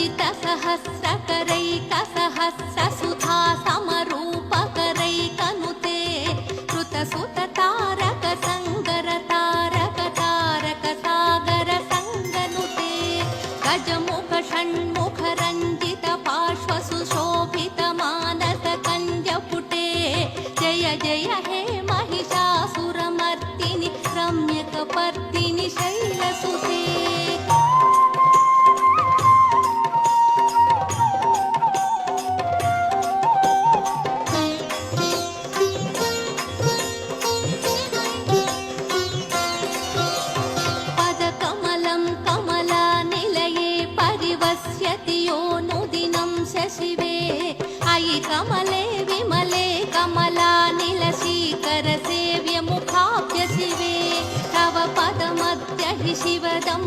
रञ्जित सहस्रकरैकसहस्रसुधा समरूपकरैकनुते कृतसुत तारक सङ्गर तारक तारक सागर सङ्गनुते गजमुख षण्मुख रञ्जित पार्श्वसुशोभित मानस कञ्जपुटे जय जय हे महिषासुरमर्दिनि रम्यकपर्दिनि शैलसुते योऽनुदिनं आई कमले विमले कमलानिलशीकरसेव्यमुखाभ्य शिवे। तव पदमद्य हि शिवदं